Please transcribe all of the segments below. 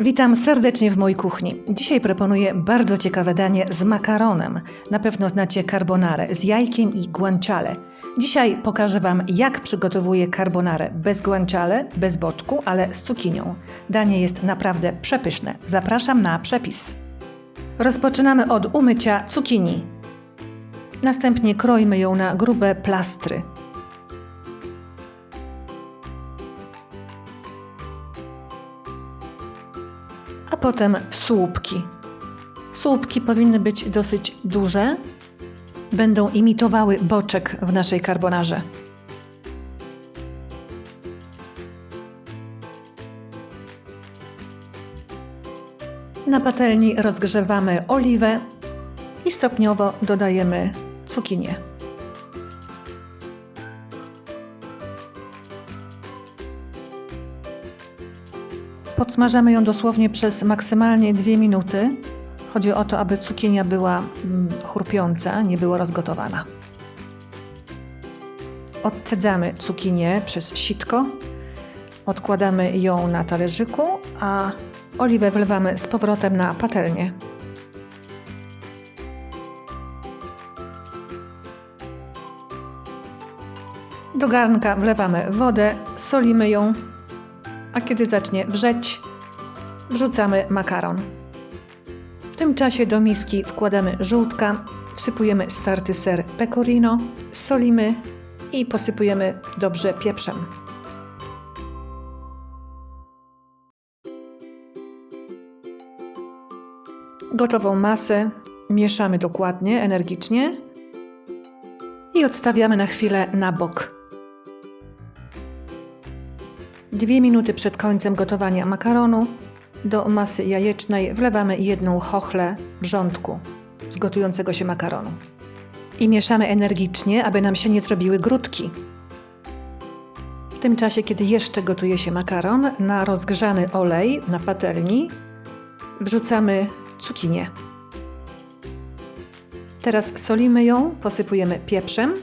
Witam serdecznie w mojej kuchni. Dzisiaj proponuję bardzo ciekawe danie z makaronem. Na pewno znacie carbonarę z jajkiem i guanciale. Dzisiaj pokażę Wam, jak przygotowuję carbonarę bez guanciale, bez boczku, ale z cukinią. Danie jest naprawdę przepyszne. Zapraszam na przepis. Rozpoczynamy od umycia cukinii. Następnie kroimy ją na grube plastry. A potem w słupki. Słupki powinny być dosyć duże. Będą imitowały boczek w naszej carbonarze. Na patelni rozgrzewamy oliwę i stopniowo dodajemy cukinię. Podsmażamy ją dosłownie przez maksymalnie 2 minuty. Chodzi o to, aby cukinia była mm, chrupiąca, nie była rozgotowana. Odcedzamy cukinię przez sitko, odkładamy ją na talerzyku, a oliwę wlewamy z powrotem na patelnię. Do garnka wlewamy wodę, solimy ją a kiedy zacznie wrzeć, wrzucamy makaron. W tym czasie do miski wkładamy żółtka, wsypujemy starty ser pecorino, solimy i posypujemy dobrze pieprzem. Gotową masę mieszamy dokładnie, energicznie i odstawiamy na chwilę na bok. Dwie minuty przed końcem gotowania makaronu do masy jajecznej wlewamy jedną chochlę wrzątku z gotującego się makaronu. I mieszamy energicznie, aby nam się nie zrobiły grudki. W tym czasie, kiedy jeszcze gotuje się makaron, na rozgrzany olej na patelni wrzucamy cukinię. Teraz solimy ją, posypujemy pieprzem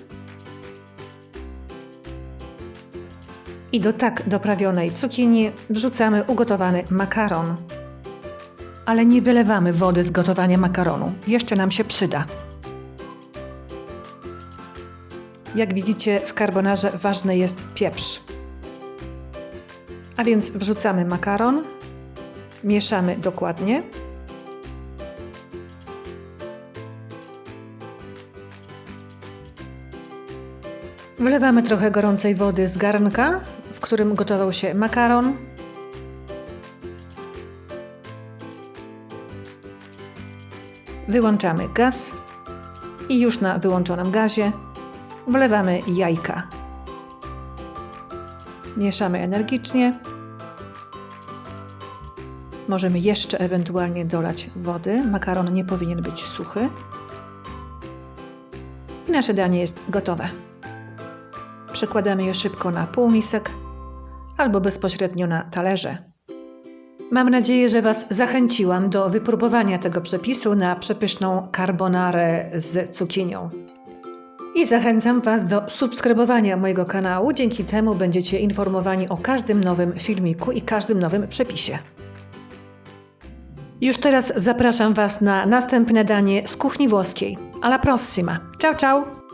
i do tak doprawionej cukinii wrzucamy ugotowany makaron. Ale nie wylewamy wody z gotowania makaronu, jeszcze nam się przyda. Jak widzicie, w carbonarze ważny jest pieprz. A więc wrzucamy makaron, mieszamy dokładnie. Wlewamy trochę gorącej wody z garnka, w którym gotował się makaron. Wyłączamy gaz i już na wyłączonym gazie wlewamy jajka. Mieszamy energicznie. Możemy jeszcze ewentualnie dolać wody. Makaron nie powinien być suchy. Nasze danie jest gotowe. Przekładamy je szybko na półmisek albo bezpośrednio na talerze. Mam nadzieję, że Was zachęciłam do wypróbowania tego przepisu na przepyszną carbonarę z cukinią. I zachęcam Was do subskrybowania mojego kanału, dzięki temu będziecie informowani o każdym nowym filmiku i każdym nowym przepisie. Już teraz zapraszam Was na następne danie z kuchni włoskiej. Alla prossima! Ciao, ciao!